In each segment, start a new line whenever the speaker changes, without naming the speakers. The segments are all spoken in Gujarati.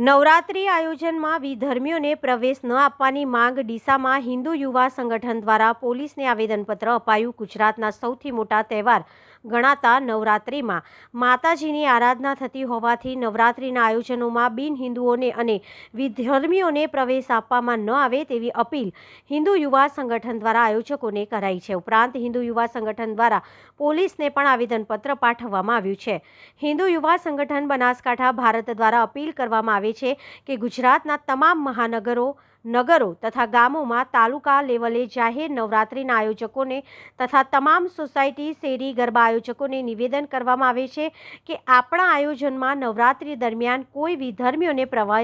નવરાત્રિ આયોજનમાં વિધર્મીઓને પ્રવેશ ન આપવાની માંગ ડીસામાં હિન્દુ યુવા સંગઠન દ્વારા પોલીસને આવેદનપત્ર અપાયું. ગુજરાતના સૌથી મોટા તહેવાર ગણાતા નવરાત્રિમાં. માતાજીની આરાધના થતી હોવાથી નવરાત્રિના આયોજનોમાં બિન હિન્દુઓને અને વિધર્મીઓને પ્રવેશ આપવામાં ન આવે તેવી અપીલ હિન્દુ યુવા સંગઠન દ્વારા આયોજકોને કરાઈ છે. ઉપરાંત હિન્દુ યુવા સંગઠન દ્વારા પોલીસને પણ આવેદનપત્ર પાઠવવામાં આવ્યું છે. હિન્દુ યુવા સંગઠન બનાસકાંઠા ભારત દ્વારા અપીલ કરવામાં આવે છે કે ગુજરાતના તમામ મહાનગરો નગરો તથા ગામોમાં તાલુકા લેવલે જાહેર નવરાત્રિના આયોજકોને તથા તમામ સોસાયટી શેરી ગરબા આયોજકોને નિવેદન કરવામાં આવે છે કે આપણા આયોજનમાં નવરાત્રિ દરમિયાન કોઈ વિધર્મીઓને પ્રવા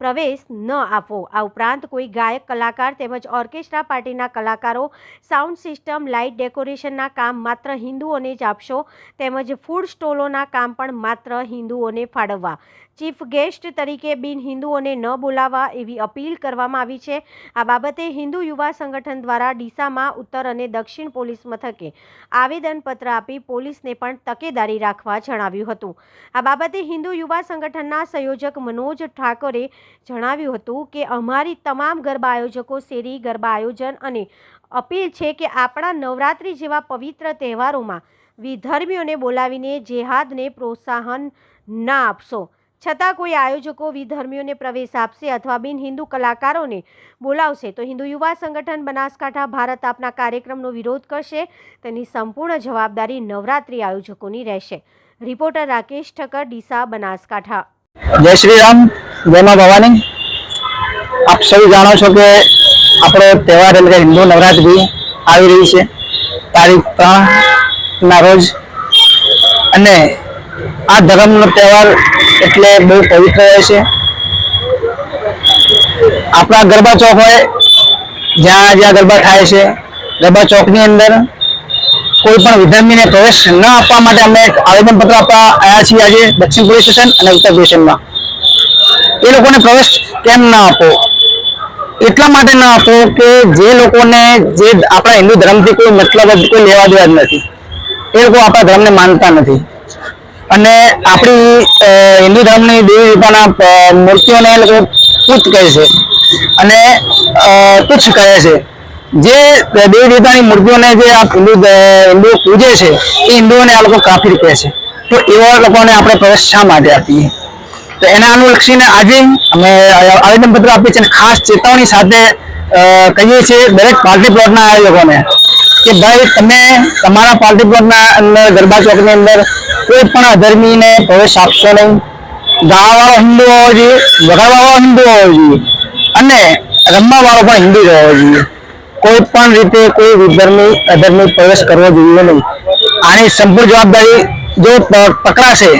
પ્રવેશ ન આપવો. આ ઉપરાંત કોઈ ગાયક, કલાકાર તેમજ ઓર્કેસ્ટ્રા પાર્ટીના કલાકારો સાઉન્ડ સિસ્ટમ, લાઇટ ડેકોરેશનના કામ માત્ર હિન્દુઓને જ આપશો, તેમજ ફૂડ સ્ટોલોના કામ પણ માત્ર હિન્દુઓને ફાળવવા. ચીફ ગેસ્ટ તરીકે બિન હિન્દુઓને ન બોલાવવા એવી અપીલ કરવામાં આવી છે. આ બાબતે હિન્દુ યુવા સંગઠન દ્વારા ડીસામાં ઉત્તર અને દક્ષિણ પોલીસ મથકે આવેદનપત્ર આપી પોલીસને પણ તકેદારી રાખવા જણાવ્યું હતું. આ બાબતે હિન્દુ યુવા સંગઠનના સંયોજક મનોજ ઠાકોરે જણાવ્યું હતું કે અમારી તમામ ગરબા આયોજકો, શેરી, ગરબા આયોજન અને અપીલ છે કે આપણા નવરાત્રિ જેવા પવિત્ર તહેવારોમાં વિધર્મીઓને બોલાવીને જેહાદને પ્રોત્સાહન ના આપશો. છતાં કોઈ આયોજકો વિધર્મીઓને પ્રવેશ આપશે અથવા બિન હિન્દુ કલાકારોને બોલાવશે, તો હિન્દુ યુવા સંગઠન બનાસકાંઠા ભારત આપના કાર્યક્રમનો વિરોધ કરશે. તેની સંપૂર્ણ જવાબદારી નવરાત્રિ આયોજકોની રહેશે. રિપોર્ટર રાકેશ ઠક્કર, ડીસા, બનાસકાંઠા.
જય શ્રી રામ. જય મા ભવાની. આપ સૌ જાણો છો કે આપણો તહેવાર એટલે કે હિન્દુ નવરાત્રી આવી રહી છે. તારીખ ત્રણ ના રોજ. અને આ ધર્મનો તહેવાર એટલે બહુ પવિત્ર હોય છે. આપણા ગરબા ચોક હોય, જ્યાં જ્યાં ગરબા થાય છે, ગરબા ચોકની અંદર કોઈ પણ વિધર્મીને પ્રવેશ ન આપવા માટે અમે આવેદનપત્ર આપવા આવ્યા છીએ આજે દક્ષિણ પોલીસ સ્ટેશન અને ઉત્તર સ્ટેશનમાં. એ લોકોને પ્રવેશ કેમ ના આપો? એટલા માટે ના આપો કે જે લોકોને જે આપણા હિન્દુ ધર્મથી કોઈ મતલબ જ કોઈ લેવા દેવા જ નથી. એ લોકો આપણા ધર્મને માનતા નથી. અને આપણી હિન્દુ ધર્મની દેવી દેવતાના મૂર્તિઓને એ લોકો તુચ્છ કહે છે. અને તુચ્છ કહે છે. જે દેવી દેવતાની મૂર્તિઓને જે આ હિન્દુ હિન્દુઓ પૂજે છે, એ હિન્દુઓને આ લોકો કાફીર કહે છે. તો એવા લોકોને આપણે પ્રવેશ શા માટે આપીએ? તો એના અનુલક્ષીને આજે અમે આવેદનપત્ર આપીએ છીએ ખાસ ચેતવણી સાથે કહીએ છીએ દરેક પાર્ટી પ્લોટના આયોજકોને કે ભાઈ તમે તમારા પાર્ટી પ્લોટના અંદર, ગરબા ચોકની અંદર કોઈ પણ અધર્મીને પ્રવેશ આપશો નહીં. ગાવાવાળો હિન્દુ હોવો જોઈએ, વગાડવાવાળો હિન્દુ હોવો જોઈએ અને રમવાવાળો પણ હિન્દુ જ હોવો જોઈએ. કોઈ પણ રીતે કોઈ વિધર્મી અધર્મી પ્રવેશ કરવો જોઈએ નહીં. આની સંપૂર્ણ જવાબદારી જો પકડાશે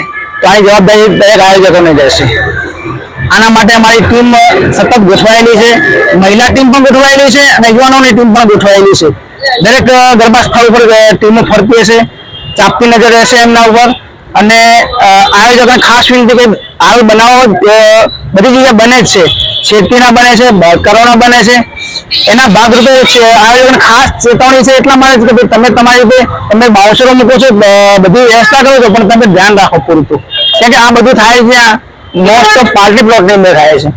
તો આની જવાબદારી દરેક આયોજકોને રહેશે આના માટે અમારી ટીમ સતત ગોઠવાયેલી છે. મહિલા ટીમ પણ ગોઠવાયેલી છે અને યુવાનોની ટીમ પણ ગોઠવાયેલી છે. દરેક ગરબા સ્થળ ઉપર ટીમો ફરતી હશે. ચાપતી નજર રહેશે એમના ઉપર. અને આયોજકોને ખાસ વિનંતી કે આવી બનાવો બધી જગ્યાએ બને જ છે. શેરતીના બને છે કરોના બને છે. એના ભાગરૂપે આયોજન ખાસ ચેતવણી છે એટલા માટે કે તમે તમારી રીતે તમે બાઉન્સરો મૂકો છો બધી વ્યવસ્થા કરો છો, પણ તમે ધ્યાન રાખો પૂરતું. કેમ કે આ બધું થાય છે મોસ્ટ ઓફ પાર્ટી પ્લોટની અંદર થાય છે.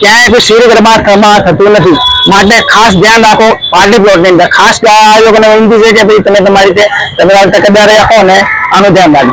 ક્યાંય કોઈ શેરી ગરબા થતું નથી. માટે ખાસ ધ્યાન રાખો પાર્ટી પ્લોટની અંદર. ખાસ આયોગને વિનંતી છે કે ભાઈ તમે તમારી રીતે તમે તકેદારી રાખો ને આનું ધ્યાન રાખો